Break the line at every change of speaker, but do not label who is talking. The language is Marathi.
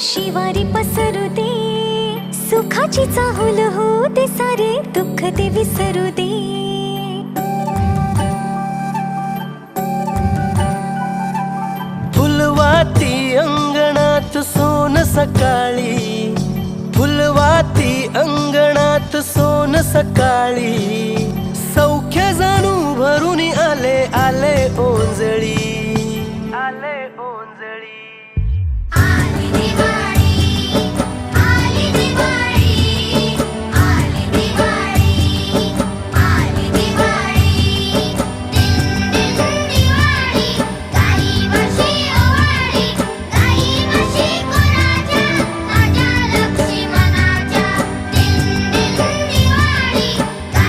शिवारी पसरू दे सुखाची चाहूल हो दे सारे दुःख ते विसरू दे
फुलवाती अंगणात सोन सकाळी. फुलवाती अंगणात सोन सकाळी. सौख्य जाणू भरून आले आले le onzeli